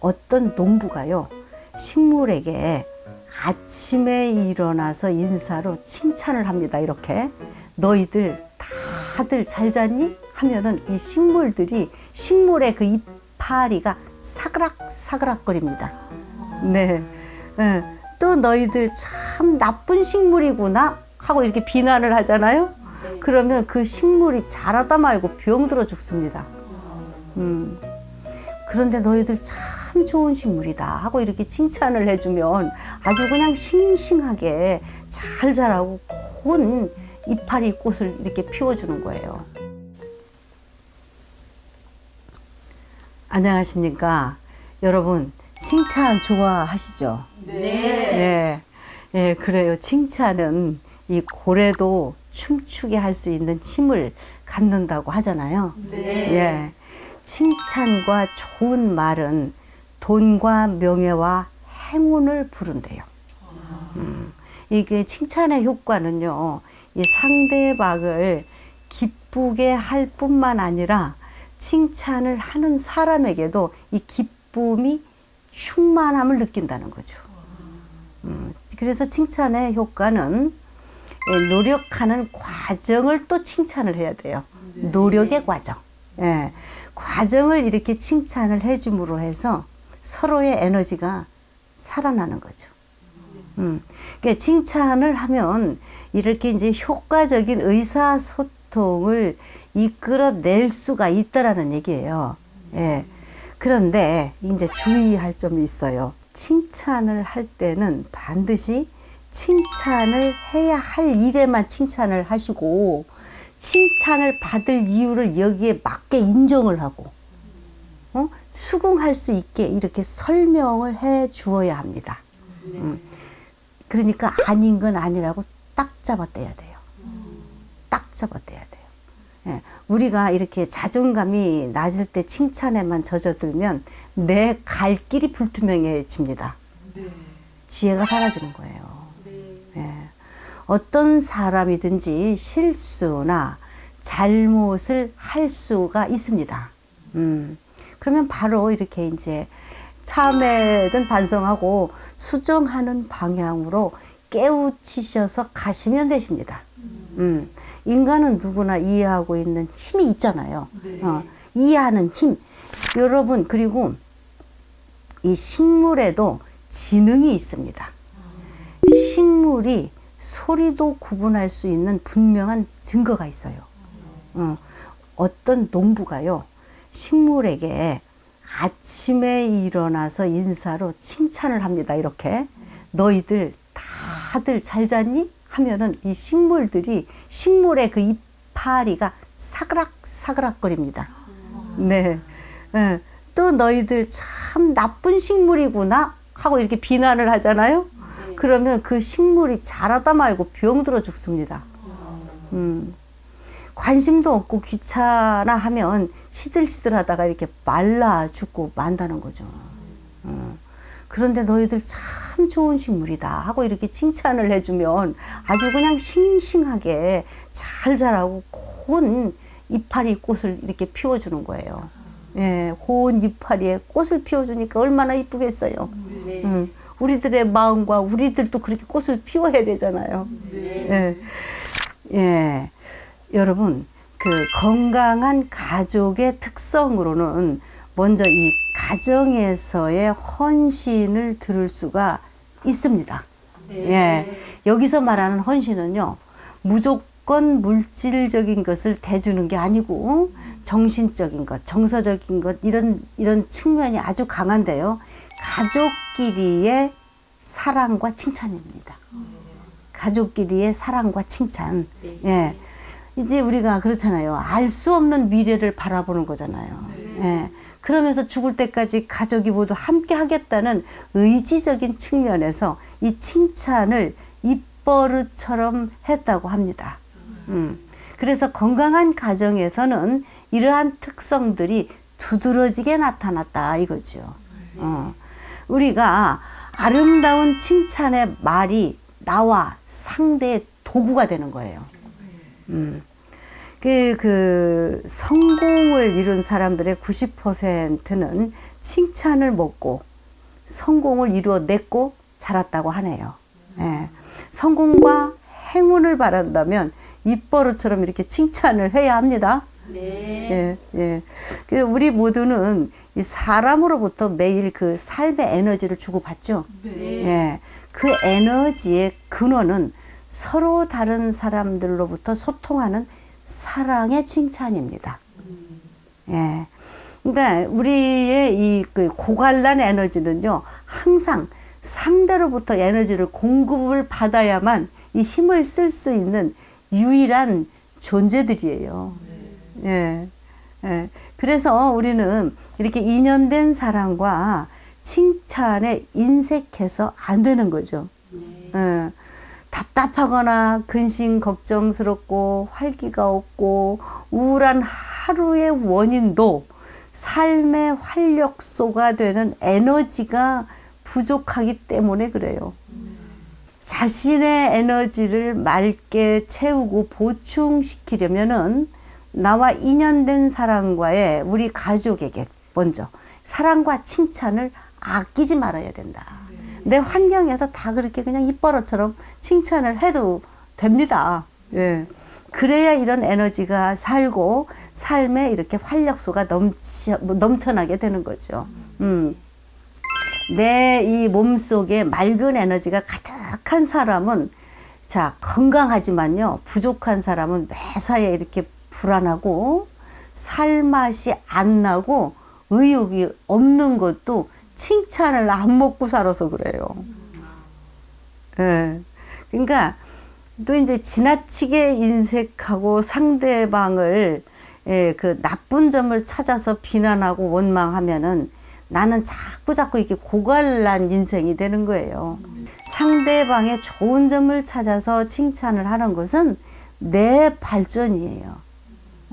어떤 농부가요, 식물에게 아침에 일어나서 인사로 칭찬을 합니다. 이렇게. 너희들 다들 잘 잤니? 하면은 이 식물들이, 식물의 그 이파리가 사그락 사그락거립니다. 네. 예. 또 너희들 참 나쁜 식물이구나 하고 이렇게 비난을 하잖아요. 그러면 그 식물이 자라다 말고 병들어 죽습니다. 음. 그런데 너희들 참 좋은 식물이다 하고 이렇게 칭찬을 해주면 아주 그냥 싱싱하게 잘 자라고 고운 이파리 꽃을 이렇게 피워주는 거예요. 안녕하십니까. 여러분, 칭찬 좋아하시죠? 네. 예, 그래요. 칭찬은 이 고래도 춤추게 할 수 있는 힘을 갖는다고 하잖아요. 예. 칭찬과 좋은 말은 돈과 명예와 행운을 부른대요. 음, 이게 칭찬의 효과는요, 이 상대방을 기쁘게 할 뿐만 아니라 칭찬을 하는 사람에게도 이 기쁨이 충만함을 느낀다는 거죠. 음, 그래서 칭찬의 효과는 예, 노력하는 과정을 또 칭찬을 해야 돼요. 노력의 과정. 예, 과정을 이렇게 칭찬을 해줌으로 해서 서로의 에너지가 살아나는 거죠. 음, 그러니까 칭찬을 하면 이렇게 이제 효과적인 의사소통을 이끌어낼 수가 있다라는 얘기예요. 예. 그런데 이제 주의할 점이 있어요. 칭찬을 할 때는 반드시 칭찬을 해야 할 일에만 칭찬을 하시고 칭찬을 받을 이유를 여기에 맞게 인정을 하고 어? 수긍할 수 있게 이렇게 설명을 해 주어야 합니다. 음. 그러니까 아닌 건 아니라고 딱 잡아떼야 돼요. 딱 잡아떼야 돼요. 예, 우리가 이렇게 자존감이 낮을 때 칭찬에만 젖어들면 내 갈 길이 불투명해집니다. 지혜가 사라지는 거예요. 예. 어떤 사람이든지 실수나 잘못을 할 수가 있습니다. 음. 그러면 바로 이렇게 이제 참회든 반성하고 수정하는 방향으로 깨우치셔서 가시면 되십니다. 음. 인간은 누구나 이해하고 있는 힘이 있잖아요. 어, 이해하는 힘. 여러분, 그리고 이 식물에도 지능이 있습니다. 식물이 소리도 구분할 수 있는 분명한 증거가 있어요. 어, 어떤 농부가요, 식물에게 아침에 일어나서 인사로 칭찬을 합니다. 이렇게. 너희들 다들 잘 잤니? 하면은 이 식물들이, 식물의 그 이파리가 사그락 사그락거립니다. 네. 예. 또 너희들 참 나쁜 식물이구나 하고 이렇게 비난을 하잖아요. 그러면 그 식물이 자라다 말고 병들어 죽습니다. 음. 관심도 없고 귀찮아 하면 시들시들 하다가 이렇게 말라 죽고 만다는 거죠. 음. 그런데 너희들 참 좋은 식물이다 하고 이렇게 칭찬을 해주면 아주 그냥 싱싱하게 잘 자라고 고운 이파리 꽃을 이렇게 피워주는 거예요. 예, 고운 이파리에 꽃을 피워주니까 얼마나 이쁘겠어요. 음, 우리들의 마음과 우리들도 그렇게 꽃을 피워야 되잖아요. 예, 예, 여러분 그 건강한 가족의 특성으로는 먼저 이 가정에서의 헌신을 들을 수가 있습니다. 예, 여기서 말하는 헌신은요 무조건 물질적인 것을 대주는 게 아니고 정신적인 것, 정서적인 것 이런 이런 측면이 아주 강한데요. 가족 끼리의 사랑과 칭찬입니다. 가족끼리의 사랑과 칭찬. 예. 이제 우리가 그렇잖아요. 알 수 없는 미래를 바라보는 거잖아요. 예. 그러면서 죽을 때까지 가족이 모두 함께 하겠다는 의지적인 측면에서 이 칭찬을 입버릇처럼 했다고 합니다. 음. 그래서 건강한 가정에서는 이러한 특성들이 두드러지게 나타났다 이거죠. 어. 우리가 아름다운 칭찬의 말이 나와 상대의 도구가 되는 거예요. 음. 그, 그, 성공을 이룬 사람들의 90%는 칭찬을 먹고 성공을 이루어냈고 자랐다고 하네요. 예. 성공과 행운을 바란다면 입버릇처럼 이렇게 칭찬을 해야 합니다. 네. 예, 예. 그 우리 모두는 이 사람으로부터 매일 그 삶의 에너지를 주고받죠. 네. 예. 그 에너지의 근원은 서로 다른 사람들로부터 소통하는 사랑의 칭찬입니다. 예. 그러니까 우리의 이 그 고갈란 에너지는요, 항상 상대로부터 에너지를 공급을 받아야만 이 힘을 쓸 수 있는 유일한 존재들이에요. 예. 예. 그래서 우리는 이렇게 인연된 사랑과 칭찬에 인색해서 안 되는 거죠. 예. 답답하거나 근심 걱정스럽고 활기가 없고 우울한 하루의 원인도 삶의 활력소가 되는 에너지가 부족하기 때문에 그래요. 자신의 에너지를 맑게 채우고 보충시키려면은 나와 인연된 사람과의 우리 가족에게 먼저 사랑과 칭찬을 아끼지 말아야 된다. 내 환경에서 다 그렇게 그냥 입버릇처럼 칭찬을 해도 됩니다. 예. 그래야 이런 에너지가 살고 삶에 이렇게 활력소가 넘치, 넘쳐나게 되는 거죠. 음. 내 이 몸속에 맑은 에너지가 가득한 사람은 자, 건강하지만요. 부족한 사람은 매사에 이렇게 불안하고 살맛이 안 나고 의욕이 없는 것도 칭찬을 안 먹고 살아서 그래요. 예. 그러니까 또 이제 지나치게 인색하고 상대방을 예, 그 나쁜 점을 찾아서 비난하고 원망하면은 나는 자꾸 자꾸 이렇게 고갈난 인생이 되는 거예요. 상대방의 좋은 점을 찾아서 칭찬을 하는 것은 내 발전이에요.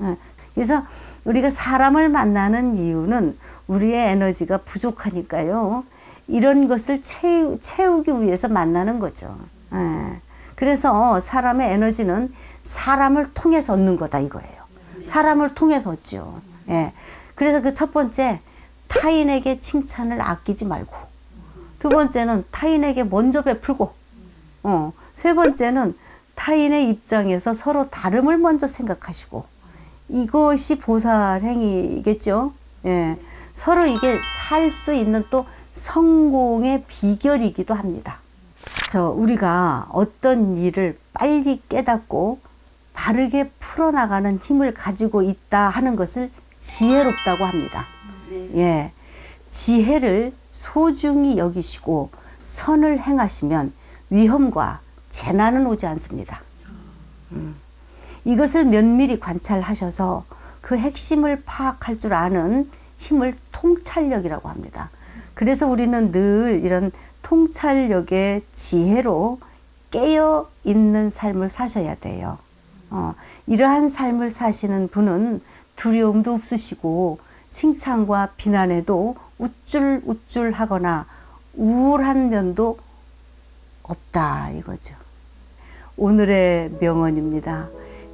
예. 그래서 우리가 사람을 만나는 이유는 우리의 에너지가 부족하니까요. 이런 것을 채우, 채우기 위해서 만나는 거죠. 예. 그래서 사람의 에너지는 사람을 통해서 얻는 거다 이거예요. 사람을 통해서 얻죠. 예. 그래서 그 첫 번째 타인에게 칭찬을 아끼지 말고 두 번째는 타인에게 먼저 베풀고 어, 세 번째는 타인의 입장에서 서로 다름을 먼저 생각하시고 이것이 보살 행위겠죠. 예. 서로 이게 살 수 있는 또 성공의 비결이기도 합니다. 저 우리가 어떤 일을 빨리 깨닫고 바르게 풀어나가는 힘을 가지고 있다 하는 것을 지혜롭다고 합니다. 예. 지혜를 소중히 여기시고 선을 행하시면 위험과 재난은 오지 않습니다. 음. 이것을 면밀히 관찰하셔서 그 핵심을 파악할 줄 아는 힘을 통찰력이라고 합니다. 그래서 우리는 늘 이런 통찰력의 지혜로 깨어 있는 삶을 사셔야 돼요. 어, 이러한 삶을 사시는 분은 두려움도 없으시고 칭찬과 비난에도 우쭐우쭐 하거나 우울한 면도 없다 이거죠. 오늘의 명언입니다.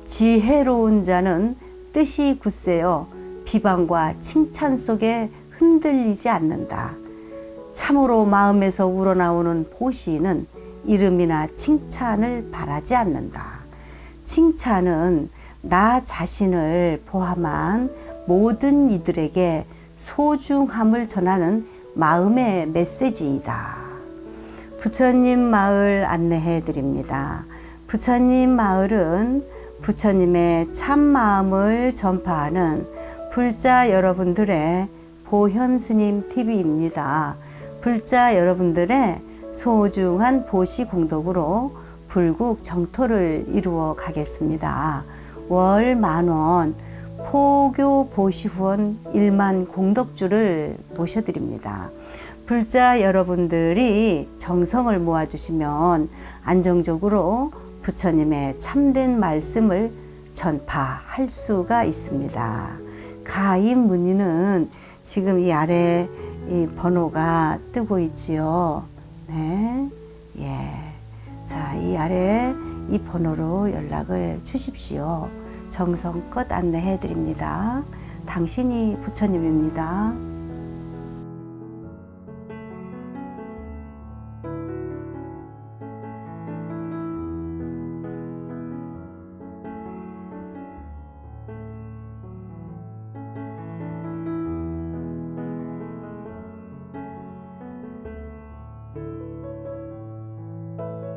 지혜로운 자는 뜻이 굳세어 비방과 칭찬 속에 흔들리지 않는다. 참으로 마음에서 우러나오는 보시는 이름이나 칭찬을 바라지 않는다. 칭찬은 나 자신을 포함한 모든 이들에게 소중함을 전하는 마음의 메시지이다. 부처님 마을 안내해 드립니다. 부처님 마을은 부처님의 참 마음을 전파하는 불자 여러분들의 보현 스님 TV입니다. 불자 여러분들의 소중한 보시 공덕으로 불국 정토를 이루어 가겠습니다. 월 만원 포교 보시 후원 1만 공덕주를 모셔드립니다. 불자 여러분들이 정성을 모아주시면 안정적으로 부처님의 참된 말씀을 전파할 수가 있습니다. 가입 문의는 지금 이 아래 이 번호가 뜨고 있지요. 네. 예. 자, 이 아래 이 번호로 연락을 주십시오. 정성껏 안내해 드립니다. 당신이 부처님입니다.